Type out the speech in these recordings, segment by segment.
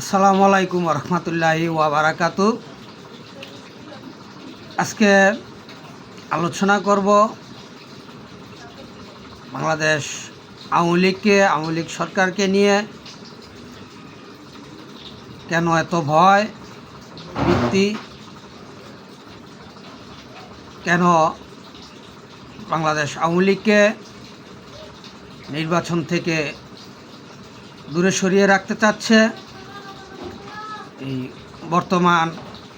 আসসালামু আলাইকুম রহমতুল্লাহি ওয়াবারাকাতু। আজকে আলোচনা করব বাংলাদেশ আওয়ামী লীগকে, আওয়ামী লীগ সরকারকে নিয়ে। কেন এত ভয় ভিত্তি কেন বাংলাদেশ আওয়ামী লীগকে নির্বাচন থেকে দূরে সরিয়ে রাখতে চাচ্ছে? এই বর্তমান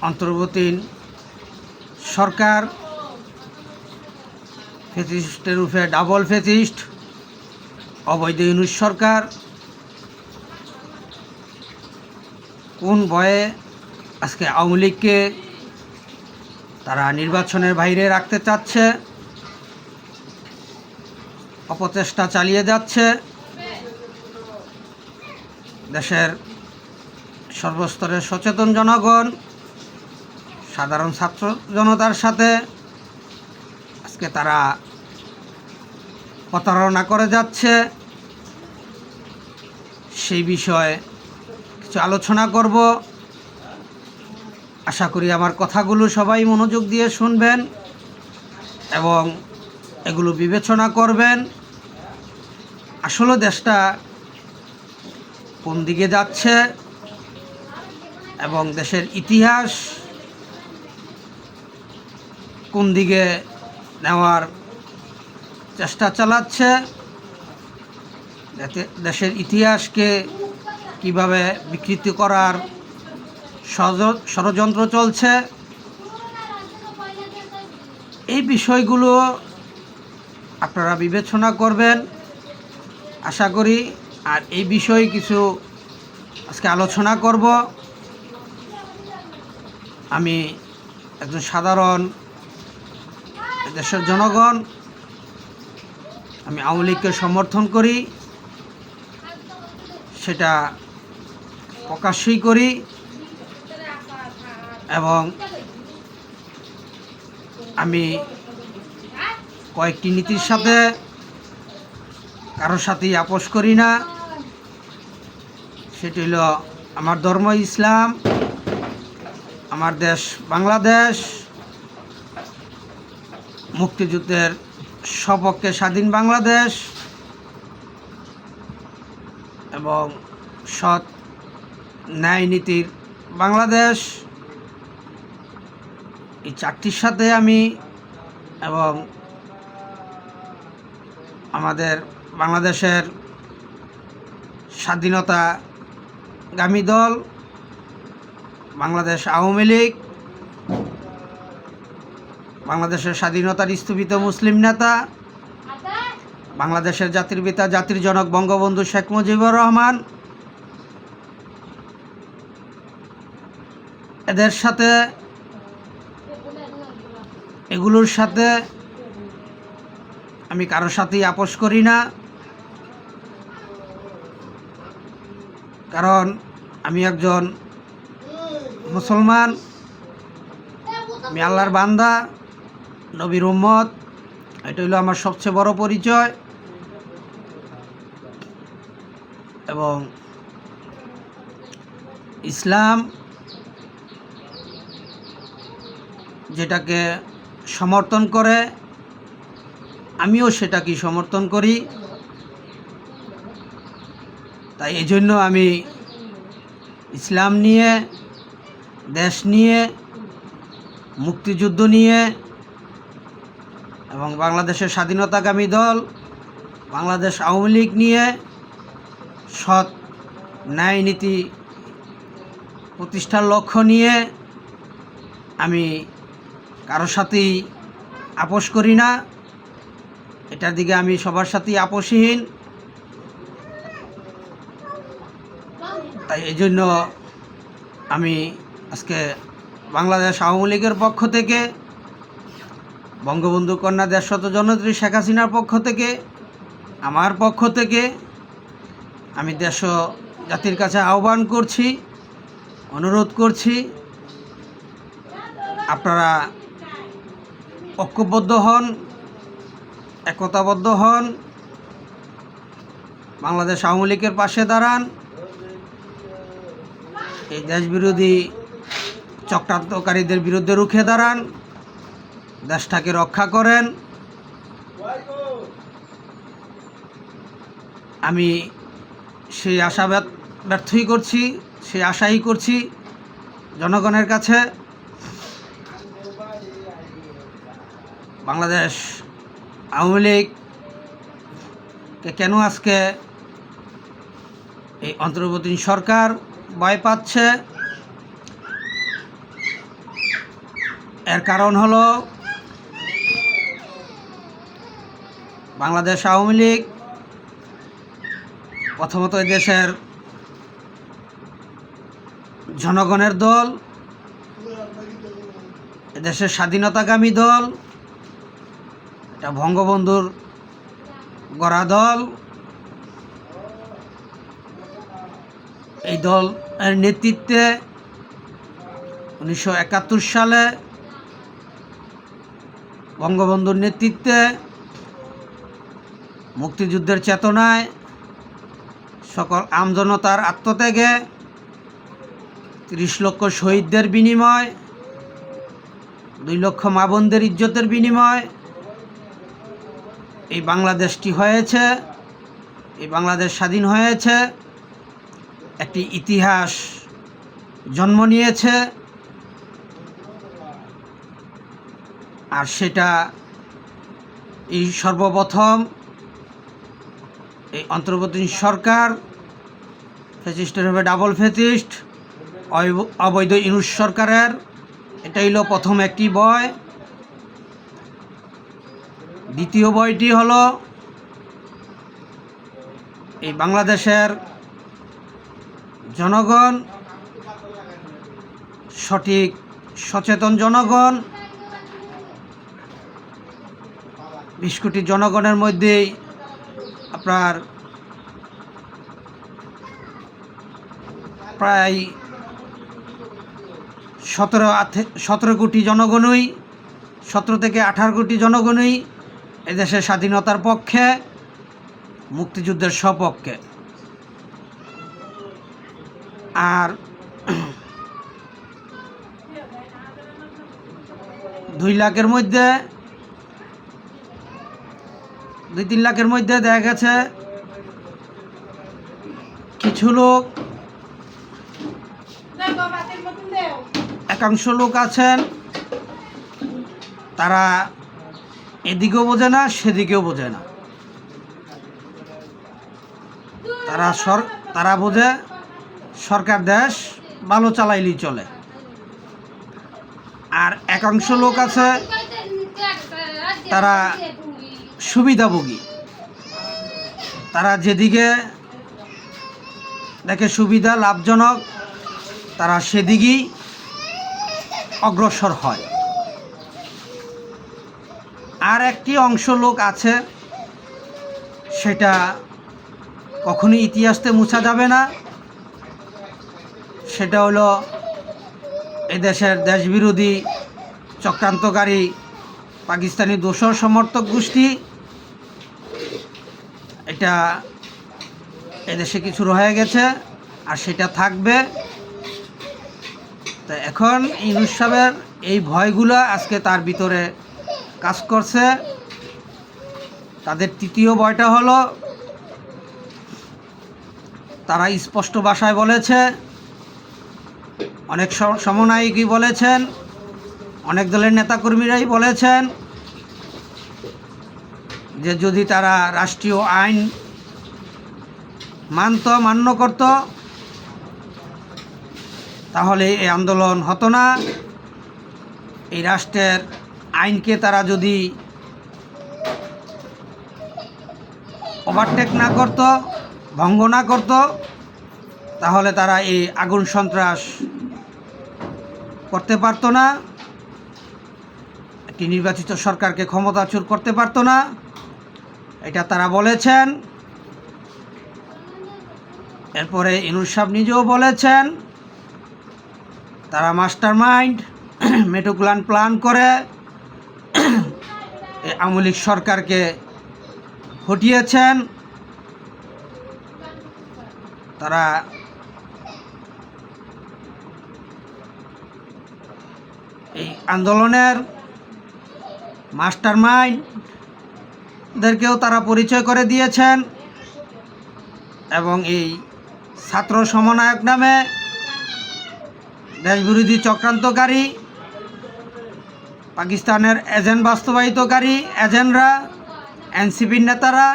অন্তর্বর্তী সরকার ফেসিস্টের রূপে ডাবল ফেসিস্ট, অবৈধ ইউনুস সরকার, কোন ভয়ে আজকে আওয়ামী লীগকে তারা নির্বাচনের বাইরে রাখতে চাচ্ছে, অপচেষ্টা চালিয়ে যাচ্ছে, দেশের সর্বস্তরের সচেতন জনগণ, সাধারণ ছাত্র জনতার সাথে আজকে তারা প্রতারণা করে যাচ্ছে। সেই বিষয়ে কিছু আলোচনা করব। আশা করি আমার কথাগুলো সবাই মনোযোগ দিয়ে শুনবেন এবং এগুলো বিবেচনা করবেন। আসলে দেশটা কোন দিকে যাচ্ছে? এবং দেশের ইতিহাস কোন দিকে নেওয়ার চেষ্টা চালাচ্ছে দেশের ইতিহাসকে কীভাবে বিকৃতি করার ষড়যন্ত্র চলছে। এই বিষয়গুলো আপনারা বিবেচনা করবেন, আশা করি। আর এই বিষয়ে কিছু আজকে আলোচনা করব। আমি একজন সাধারণ দেশের জনগণ, আমি আওয়ামী লীগকে সমর্থন করি, সেটা প্রকাশ্যই করি এবং আমি কয়েকটি নীতির সাথে কারোর সাথেই আপোষ করি না। সেটি হলো আমার ধর্ম ইসলাম। আমার দেশ বাংলাদেশ। মুক্তিযুদ্ধের সপক্ষে স্বাধীন বাংলাদেশ। এবং সৎ ন্যায় নীতির বাংলাদেশ। এই চারটির সাথে আমি এবং আমাদের বাংলাদেশের স্বাধীনতাগামী দল বাংলাদেশ আওয়ামী লীগ, বাংলাদেশের স্বাধীনতার স্থপিত মুসলিম নেতা, বাংলাদেশের জাতির পিতা, জাতির জনক বঙ্গবন্ধু শেখ মুজিবুর রহমান। এদের সাথে, এগুলোর সাথে আমি কারোর সাথেই আপোষ করি না। কারণ আমি একজন মুসলমান, আমি আল্লাহর বান্দা, নবীর উম্মত এটা হলো আমার সবচেয়ে বড় পরিচয়। এবং ইসলাম যেটাকে সমর্থন করে, আমিও সেটাকে সমর্থন করি। তাই এই জন্য আমি ইসলাম নিয়ে দেশ নিয়ে, মুক্তিযুদ্ধ নিয়ে এবং বাংলাদেশের স্বাধীনতাকামী দল, বাংলাদেশ আওয়ামী লীগ নিয়ে সৎ ন্যায় নীতি প্রতিষ্ঠার লক্ষ্য নিয়ে আমি কারোর সাথেই আপোষ করি না। এটার দিকে আমি সবার সাথেই আপোষহীন। তাই এই জন্য আমি আজকে বাংলাদেশ আওয়ামী লীগের পক্ষ থেকে, বঙ্গবন্ধু কন্যা দেশত জনত্রী শেখ হাসিনার পক্ষ থেকে, আমার পক্ষ থেকে আমি দেশ জাতির কাছে আহ্বান করছি, অনুরোধ করছি, আপনারা ঐক্যবদ্ধ হন, একতাবদ্ধ হন, বাংলাদেশ আওয়ামী লীগের পাশে দাঁড়ান, এই দেশবিরোধী চক্রান্তকারীদের বিরুদ্ধে রুখে দাঁড়ান। দেশটাকে রক্ষা করেন। আমি সেই আশা ব্যর্থই করছি, সেই আশাই করছি জনগণের কাছে। বাংলাদেশ আওয়ামী লীগকে কেন আজকে এই অন্তর্বর্তী সরকার ভয় পাচ্ছে? এর কারণ হলো বাংলাদেশ আওয়ামী লীগ, প্রথমত দেশের জনগণের দল এদেশের স্বাধীনতাকামী দল, এটা বঙ্গবন্ধুর গড়া দল, এই দল এর নেতৃত্বে উনিশশো একাত্তর সালে বঙ্গবন্ধুর নেতৃত্বে মুক্তিযুদ্ধের চেতনায় সকল আমজনতার আত্মত্যাগে তিরিশ লক্ষ শহীদদের বিনিময়, দুই লক্ষ মা বোনদের ইজ্জতের বিনিময়, এই বাংলাদেশটি হয়েছে, এই বাংলাদেশ স্বাধীন হয়েছে, একটি ইতিহাস জন্ম নিয়েছে আর সেটা এই সর্বপ্রথম এই অন্তর্বর্তী সরকার ফেসিস্টের হবে ডাবল ফেসিস্ট অবৈধ- ইউনুস সরকারের এটা হলো প্রথম একটি বয়। দ্বিতীয় বইটি হলো এই বাংলাদেশের জনগণ, সঠিক সচেতন জনগণ বিশ কোটি জনগণের মধ্যেই আপনার প্রায় সতেরো সতেরো কোটি জনগণই, সতেরো থেকে আঠারো কোটি জনগণই এদেশের স্বাধীনতার পক্ষে, মুক্তিযুদ্ধের সপক্ষে। আর দুই লাখের মধ্যে দুই তিন লাখের মধ্যে দেখা গেছে কিছু লোক, একাংশ লোক আছেন। তারা এদিকেও বোঝে না, সেদিকেও বোঝে না। তারা সর, তারা বোঝে সরকার দেশ ভালো চালাইলেই চলে। আর একাংশ লোক আছে, তারা সুবিধাভোগী তারা যেদিকে দেখে সুবিধা লাভজনক, তারা সেদিকেই অগ্রসর হয়। আর একটি অংশ লোক আছে, সেটা কখনোই ইতিহাসতে মুছা যাবে না। সেটা হলো এদেশের দেশবিরোধী চক্রান্তকারী পাকিস্তানি দোসর সমর্থক গোষ্ঠী এটা এদেশে কিছু রয়ে গেছে, আর সেটা থাকবে। তা এখন ইউনুস সাহেবের এই ভয়গুলো আজকে তার ভিতরে কাজ করছে। তাদের তৃতীয় ভয়টা হলো, তারা স্পষ্ট ভাষায় বলেছে, অনেক সম- সমন্বয়কই বলেছেন, অনেক দলের নেতাকর্মীরাই বলেছেন যে যদি তারা রাষ্ট্রীয় আইন মানত, মান্য করত, তাহলে এই আন্দোলন হতো না। এই রাষ্ট্রের আইনকে তারা যদি ওভারটেক না করত, ভঙ্গ না করত, তাহলে তারা এই আগুন সন্ত্রাস করতে পারতো না। একটি নির্বাচিত সরকারকে ক্ষমতাচুর করতে পারতো না। এটা তারা বলেছেন। এরপরে ইনুর সাহেব নিজেও বলেছেন, তারা মাস্টার মাইন্ড মেটুকুলান প্ল্যান করে আমলিক সরকারকে হটিয়েছেন। তারা এই আন্দোলনের মাস্টার মাইন্ড মাইন্ডদেরকেও তারা পরিচয় করে দিয়েছেন এবং এই ছাত্র সমন্বয়ক নামে দেশবিরোধী চক্রান্তকারী, পাকিস্তানের এজেন্ট বাস্তবায়িতকারী এজেন্টরা, এনসিপির নেতারা,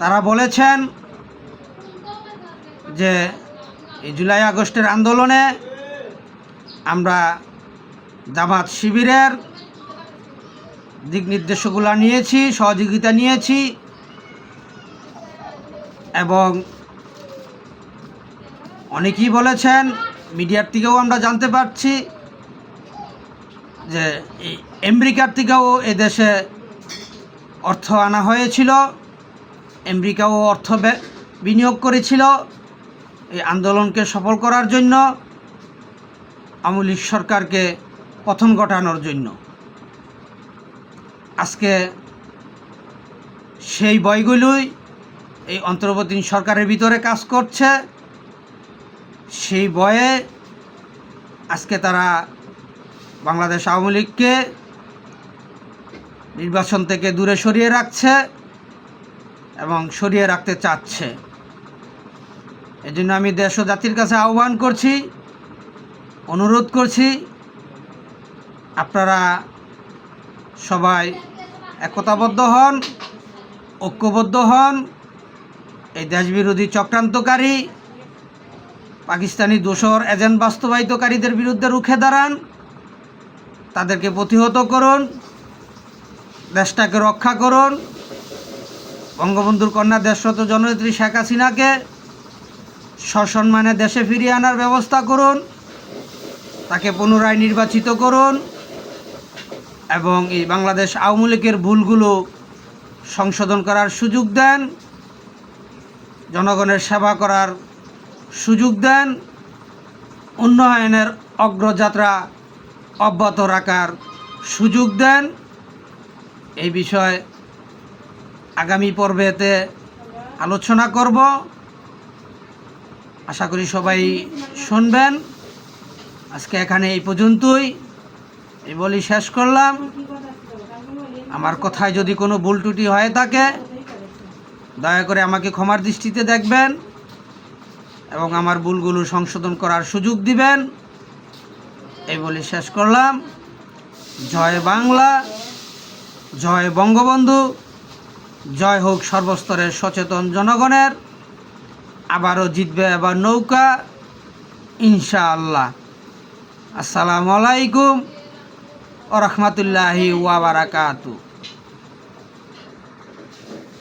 তারা বলেছেন যে এই জুলাই আগস্টের আন্দোলনে আমরা জামাত শিবিরের দিক নির্দেশগুলো নিয়েছি, সহযোগিতা নিয়েছি এবং অনেকেই বলেছেন, মিডিয়ার থেকেও আমরা জানতে পারছি যে আমেরিকার থেকেও এদেশে অর্থ আনা হয়েছিল, আমেরিকাও অর্থ বিনিয়োগ করেছিল এই আন্দোলনকে সফল করার জন্য আওয়ামী লীগ সরকারকে পথন ঘটানোর জন্য। আজকে সেই বইগুলোই এই অন্তর্বর্তী সরকারের ভিতরে কাজ করছে। সেই বয়ে আজকে তারা বাংলাদেশ আওয়ামী লীগকে নির্বাচন থেকে দূরে সরিয়ে রাখছে এবং সরিয়ে রাখতে চাচ্ছে। এজন্য আমি দেশ ও জাতির কাছে আহ্বান করছি, অনুরোধ করছি, আপনারা সবাই একতাবদ্ধ হন, ঐক্যবদ্ধ হন। এই দেশবিরোধী চক্রান্তকারী, পাকিস্তানি দোসর এজেন্ট বাস্তবায়িতকারীদের বিরুদ্ধে রুখে দাঁড়ান। তাদেরকে প্রতিহত করুন, দেশটাকে রক্ষা করুন। বঙ্গবন্ধুর কন্যা দেশরত জননেত্রী শেখ হাসিনাকে সসম্মানে দেশে ফিরিয়ে আনার ব্যবস্থা করুন। তাকে পুনরায় নির্বাচিত করুন। এবং এই বাংলাদেশ আওয়ামী লীগের ভুলগুলো সংশোধন করার সুযোগ দেন, জনগণের সেবা করার সুযোগ দেন, উন্নয়নের অগ্রযাত্রা অব্যাহত রাখার সুযোগ দেন। এই বিষয়ে আগামী পর্বেতে আলোচনা করব। আশা করি সবাই শুনবেন। আজকে এখানে এই পর্যন্তই। এই বলি শেষ করলাম। আমার কথায় যদি কোনো ভুল ত্রুটি হয়ে থাকে, দয়া করে আমাকে ক্ষমার দৃষ্টিতে দেখবেন এবং আমার ভুলগুলো সংশোধন করার সুযোগ দিবেন। এই বলে শেষ করলাম। জয় বাংলা, জয় বঙ্গবন্ধু, জয় হোক সর্বস্তরের সচেতন জনগণের, আবারও জিতবে এবার নৌকা, ইনশাআল্লাহ। আসসালামু আলাইকুম। ও রহমতুল্লাহি ওয়াবারাকাতু